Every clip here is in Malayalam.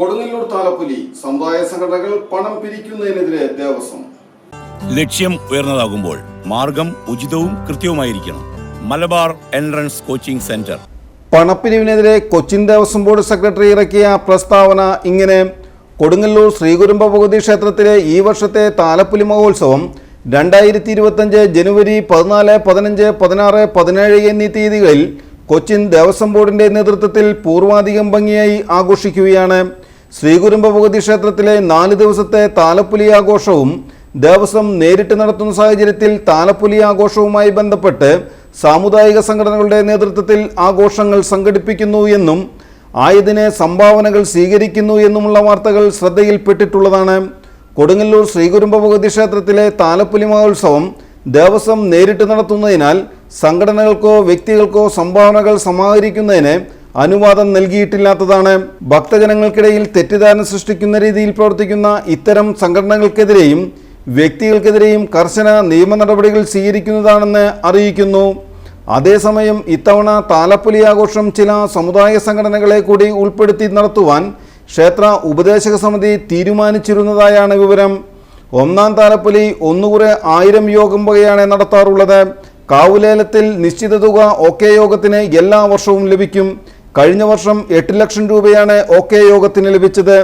കൊടുങ്ങല്ലൂർ താലപ്പൊലി സമുദായ സംഘടനകൾ പണം പിരിക്കുന്നതിനെതിരെ ദേവസ്വം. ലക്ഷ്യം ഉയർന്നതാകുമ്പോൾ മാർഗം ഉചിതവും കൃത്യവുമായിരിക്കണം. Malabar entrance coaching centre. പണപ്പിരിവിനെതിരെ Cochin Devaswom board secretary ഇറക്കിയ പ്രസ്താവന ഇങ്ങനെ. കൊടുങ്ങല്ലൂർ ശ്രീകുരുമ്പ ഭഗവതി ക്ഷേത്രത്തിലെ ഈ വർഷത്തെ താലപ്പുലി മഹോത്സവം രണ്ടായിരത്തി ഇരുപത്തഞ്ച് ജനുവരി പതിനാല് പതിനഞ്ച് പതിനാറ് പതിനേഴ് എന്നീ തീയതികളിൽ കൊച്ചിൻ ദേവസ്വം ബോർഡിന്റെ നേതൃത്വത്തിൽ പൂർവാധികം ഭംഗിയായി ആഘോഷിക്കുകയാണ്. ശ്രീകുരുമ്പ ഭഗവതി ക്ഷേത്രത്തിലെ നാല് ദിവസത്തെ താലപ്പുലി ആഘോഷവും ദേവസ്വം നേരിട്ട് നടത്തുന്ന സാഹചര്യത്തിൽ താലപ്പുലി ആഘോഷവുമായി ബന്ധപ്പെട്ട് സാമുദായിക സംഘടനകളുടെ നേതൃത്വത്തിൽ ആഘോഷങ്ങൾ സംഘടിപ്പിക്കുന്നു എന്നും ആയതിനെ സംഭാവനകൾ സ്വീകരിക്കുന്നു എന്നുമുള്ള വാർത്തകൾ ശ്രദ്ധയിൽപ്പെട്ടിട്ടുള്ളതാണ്. കൊടുങ്ങല്ലൂർ ശ്രീകുരുമ്പ ഭഗവതി ക്ഷേത്രത്തിലെ താലപ്പുലി മഹോത്സവം ദേവസ്വം നേരിട്ട് നടത്തുന്നതിനാൽ സംഘടനകൾക്കോ വ്യക്തികൾക്കോ സംഭാവനകൾ സമാഹരിക്കുന്നതിന് അനുവാദം നൽകിയിട്ടില്ലാത്തതാണ്. ഭക്തജനങ്ങൾക്കിടയിൽ തെറ്റിദ്ധാരണ സൃഷ്ടിക്കുന്ന രീതിയിൽ പ്രവർത്തിക്കുന്ന ഇത്തരം സംഘടനകൾക്കെതിരെയും വ്യക്തികൾക്കെതിരെയും കർശന നിയമ നടപടികൾ സ്വീകരിക്കുന്നതാണെന്ന് അറിയിക്കുന്നു. അതേസമയം ഇത്തവണ താലപ്പൊലി ആഘോഷം ചില സമുദായ സംഘടനകളെ കൂടി ഉൾപ്പെടുത്തി നടത്തുവാൻ ക്ഷേത്ര ഉപദേശക സമിതി തീരുമാനിച്ചിരുന്നതായാണ് വിവരം. ഒന്നാം താലപ്പൊലി ഒന്നുകുറെ ആയിരം യോഗം വകയാണ് നടത്താറുള്ളത്. കാവുലേലത്തിൽ നിശ്ചിത തുക ഒക്കെ യോഗത്തിന് എല്ലാ വർഷവും ലഭിക്കും. കഴിഞ്ഞ വർഷം എട്ട് ലക്ഷം രൂപയാണ് ഒക്കെ യോഗത്തിന് ലഭിച്ചത്.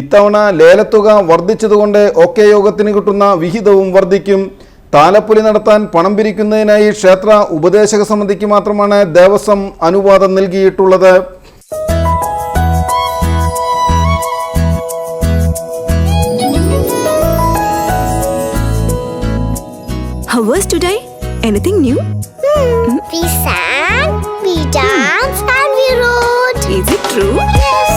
ഇത്തവണ ലേലത്തുക വർദ്ധിച്ചതുകൊണ്ട് ഒക്കെ യോഗത്തിന് കിട്ടുന്ന വിഹിതവും വർദ്ധിക്കും. താലപ്പൊലി നടത്താൻ പണം പിരിക്കുന്നതിനായി ക്ഷേത്ര ഉപദേശക സമിതിക്ക് മാത്രമാണ് ദേവസ്വം അനുവാദം നൽകിയിട്ടുള്ളത്. How was today? Anything new? We sang, we danced, true? Yes.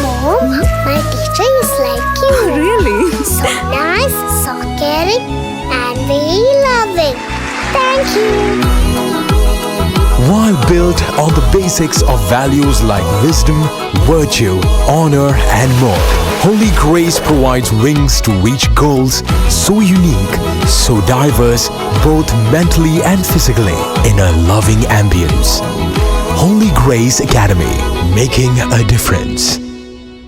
Mom, my teacher is like you. Oh, really? So nice, so caring, and very loving. Thank you. While built on the basics of values like wisdom, virtue, honor, and more, Holy Grace provides wings to reach goals so unique, so diverse, both mentally and physically, in a loving ambience. Holy Grace Academy, making a difference.